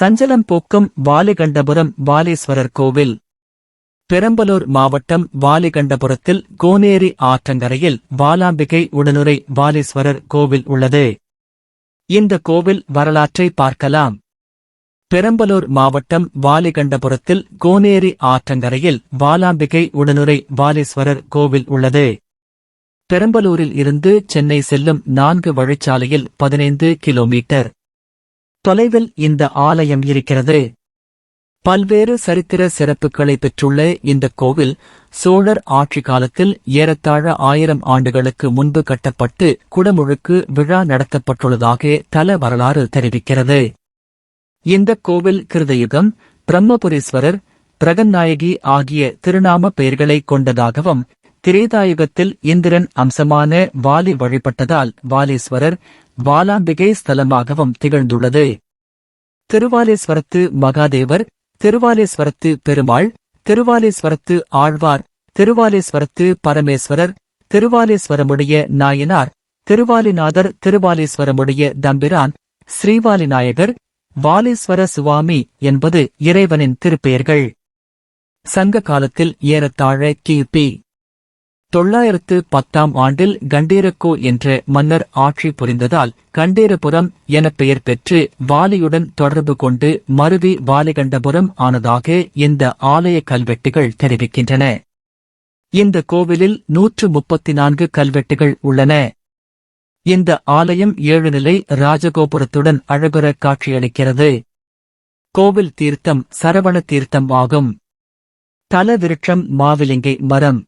சஞ்சலம் போக்கும் வாலிகண்டபுரம் வாலீஸ்வரர் கோவில். பெரம்பலூர் மாவட்டம் வாலிகண்டபுரத்தில் கோனேரி ஆற்றங்கரையில் வாலாம்பிகை உடனுரை வாலீஸ்வரர் கோவில் உள்ளது. இந்த கோவில் வரலாற்றை பார்க்கலாம். பெரம்பலூர் மாவட்டம் வாலிகண்டபுரத்தில் கோனேரி ஆற்றங்கரையில் வாலாம்பிகை உடனுரை வாலீஸ்வரர் கோவில் உள்ளது. பெரம்பலூரில் இருந்து சென்னை செல்லும் நான்கு வழிச்சாலையில் பதினைந்து கிலோமீட்டர். தொலைவில் இந்த ஆலயம் இருக்கிறது. பல்வேறு சரித்திர சிறப்புகளை பெற்றுள்ள இந்த கோவில் சோழர் ஆட்சி காலத்தில் ஏறத்தாழ ஆயிரம் ஆண்டுகளுக்கு முன்பு கட்டப்பட்டு குடமுழுக்கு விழா நடத்தப்பட்டுள்ளதாக தல வரலாறு தெரிவிக்கிறது. இந்த கோவில் கிருதயுகம் பிரம்மபுரீஸ்வரர் பிரகநாயகி ஆகிய திருநாம பெயர்களை கொண்டதாகவும் திரேதாயுகத்தில் இந்திரன் அம்சமான வாலி வழிபட்டதால் வாலீஸ்வரர் வாலாம்பிகை ஸ்தலமாகவும் திகழ்ந்துள்ளது. திருவாலேஸ்வரத்து மகாதேவர் திருவாலேஸ்வரத்து பெருமாள் திருவாலேஸ்வரத்து ஆழ்வார் திருவாலேஸ்வரத்து பரமேஸ்வரர் திருவாலேஸ்வரமுடைய நாயனார் திருவாலிநாதர் திருவாலேஸ்வரமுடைய தம்பிரான் ஸ்ரீவாலிநாயகர் வாலீஸ்வர சுவாமி என்பது இறைவனின் திருப்பெயர்கள். சங்க காலத்தில் ஏறத்தாழ கிபி தொள்ளாயிரத்து பத்தாம் ஆண்டில் கண்டீரக்கோ என்ற மன்னர் ஆட்சி புரிந்ததால் கண்டீரபுரம் என பெயர் பெற்று வாலியுடன் தொடர்பு கொண்டு மருவி வாலிகண்டபுரம் ஆனதாக இந்த ஆலய கல்வெட்டுகள் தெரிவிக்கின்றன. இந்த கோவிலில் நூற்று முப்பத்தி நான்கு கல்வெட்டுகள் உள்ளன. இந்த ஆலயம் ஏழு நிலை ராஜகோபுரத்துடன் அழகுற காட்சியளிக்கிறது. கோவில் தீர்த்தம் சரவண தீர்த்தம் ஆகும். தல விருட்சம் மாவிலிங்கை மரம்.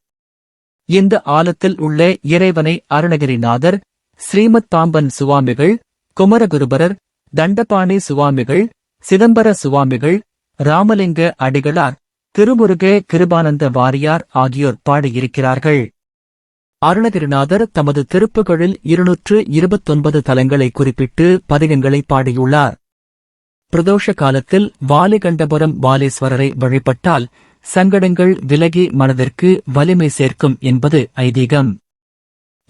இந்த ஆலத்தில் உள்ள இறைவனை அருணகிரிநாதர் ஸ்ரீமத் பாம்பன் சுவாமிகள் குமரகுருபரர் தண்டபாணி சுவாமிகள் சிதம்பர சுவாமிகள் ராமலிங்க அடிகளார் திருமுருக கிருபானந்த வாரியார் ஆகியோர் பாடியிருக்கிறார்கள். அருணகிரிநாதர் தமது திருப்புகளில் இருநூற்று இருபத்தொன்பது தலங்களை குறிப்பிட்டு பதிகங்களை பாடியுள்ளார். பிரதோஷ காலத்தில் வாலிகண்டபுரம் வாலீஸ்வரரை வழிபட்டால் சங்கடங்கள் விலகி மனதிற்கு வலிமை சேர்க்கும் என்பது ஐதீகம்.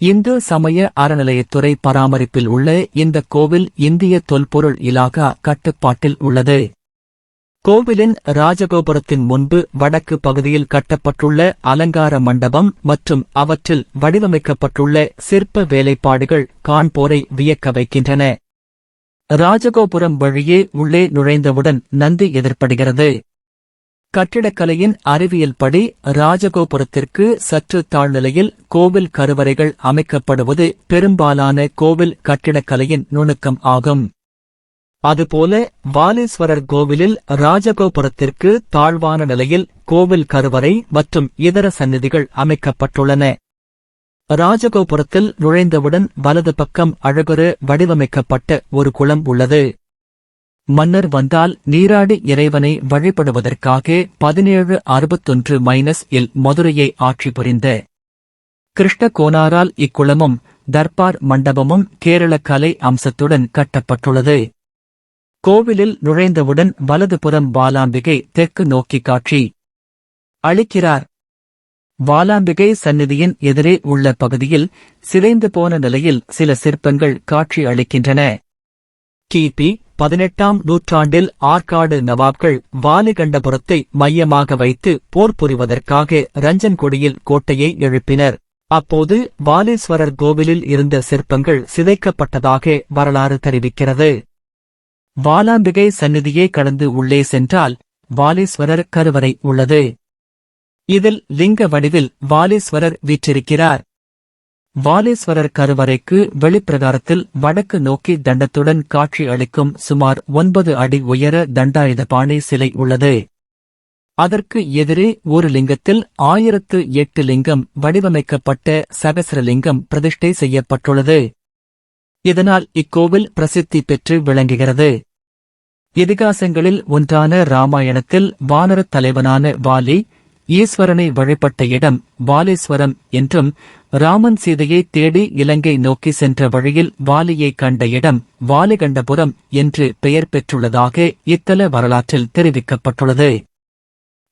இந்து சமய அறநிலையத்துறை பராமரிப்பில் உள்ள இந்த கோவில் இந்திய தொல்பொருள் இலாகா கட்டுப்பாட்டில் உள்ளது. கோவிலின் ராஜகோபுரத்தின் முன்பு வடக்கு பகுதியில் கட்டப்பட்டுள்ள அலங்கார மண்டபம் மற்றும் அவற்றில் வடிவமைக்கப்பட்டுள்ள சிற்ப வேலைப்பாடுகள் காண்போரை வியக்க வைக்கின்றன. ராஜகோபுரம் வழியே உள்ளே நுழைந்தவுடன் நந்தி எதிர்ப்படுகிறது கட்டிடக்கலையின் அறிவியல் படி ராஜகோபுரத்திற்கு சற்று தாழ்நிலையில் கோவில் கருவறைகள் அமைக்கப்படுவது பெரும்பாலான கோவில் கட்டிடக்கலையின் நுணுக்கம் ஆகும். அதுபோல வாலீஸ்வரர் கோவிலில் ராஜகோபுரத்திற்கு தாழ்வான நிலையில் கோவில் கருவறை மற்றும் இதர சந்நிதிகள் அமைக்கப்பட்டுள்ளன. ராஜகோபுரத்தில் நுழைந்தவுடன் வலது பக்கம் அழகொரு வடிவமைக்கப்பட்ட ஒரு குளம் உள்ளது. மன்னர் வந்தால் நீராடி இறைவனை வழிபடுவதற்காக பதினேழு அறுபத்தொன்று மைனஸ் இல் மதுரையை ஆட்சி புரிந்த கிருஷ்ண கோனாரால் இக்குளமும் தர்பார் மண்டபமும் கேரள கலை அம்சத்துடன் கட்டப்பட்டுள்ளது. கோவிலில் நுழைந்தவுடன் வலதுபுறம் வாலாம்பிகை தெற்கு நோக்கி காட்சி அளிக்கிறார். வாலாம்பிகை சந்நிதியின் எதிரே உள்ள பகுதியில் சிதைந்து போன நிலையில் சில சிற்பங்கள் காட்சி அளிக்கின்றன. கிபி பதினெட்டாம் நூற்றாண்டில் ஆற்காடு நவாப்கள் வாலிகண்டபுரத்தை மையமாக வைத்து போர் புரிவதற்காக ரஞ்சன்கொடியில் கோட்டையை எழுப்பினர். அப்போது வாலீஸ்வரர் கோவிலில் இருந்த சிற்பங்கள் சிதைக்கப்பட்டதாக வரலாறு தெரிவிக்கிறது. வாலாம்பிகை சந்நிதியை கடந்து உள்ளே சென்றால் வாலீஸ்வரர் கருவறை உள்ளது. இதில் லிங்க வடிவில் வாலீஸ்வரர் வீற்றிருக்கிறார். வாலேஸ்வரர் கருவறைக்கு வெளிப்பிரகாரத்தில் வடக்கு நோக்கி தண்டத்துடன் காட்சி அளிக்கும் சுமார் ஒன்பது அடி உயர தண்டாயுதபாணி சிலை உள்ளது. அதற்கு எதிரே ஒரு லிங்கத்தில் ஆயிரத்து எட்டு லிங்கம் வடிவமைக்கப்பட்ட சகசரலிங்கம் பிரதிஷ்டை செய்யப்பட்டுள்ளது. இதனால் இக்கோவில் பிரசித்தி பெற்று விளங்குகிறது. இதிகாசங்களில் ஒன்றான ராமாயணத்தில் வானரத் தலைவனான வாலி ஈஸ்வரனை வழிபட்ட இடம் வாலேஸ்வரம் என்றும் ராமன் சீதையை தேடி இலங்கை நோக்கி சென்ற வழியில் வாலியை கண்ட இடம் வாலிகண்டபுரம் என்று பெயர் பெற்றுள்ளதாக இத்தல வரலாற்றில் தெரிவிக்கப்பட்டுள்ளது.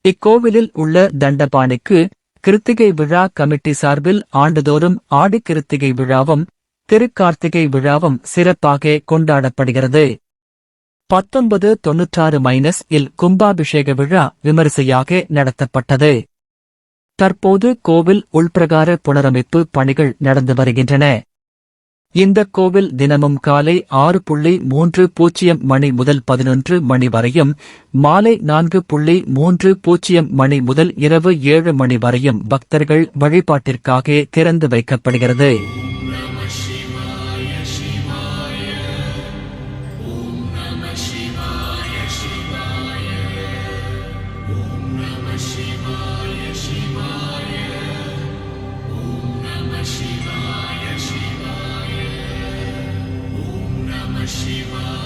இக்கோவிலில் உள்ள தண்டபாணிக்கு கிருத்திகை விழா கமிட்டி சார்பில் ஆண்டுதோறும் ஆடிக்கிருத்திகை விழாவும் திருக்கார்த்திகை விழாவும் சிறப்பாக கொண்டாடப்படுகிறது. பத்தொன்பது தொன்னூற்றாறு மைனஸ் இல் கும்பாபிஷேக விழா விமரிசையாக நடத்தப்பட்டது. தற்போது கோவில் உள்பிரகார புனரமைப்பு பணிகள் நடந்து வருகின்றன. இந்த கோவில் தினமும் காலை ஆறு புள்ளி மூன்று பூஜ்ஜியம் மணி முதல் பதினொன்று மணி வரையும் மாலை நான்கு புள்ளி மூன்று பூஜ்ஜியம் மணி முதல் இரவு ஏழு மணி வரையும் பக்தர்கள் வழிபாட்டிற்காக திறந்து வைக்கப்படுகிறது.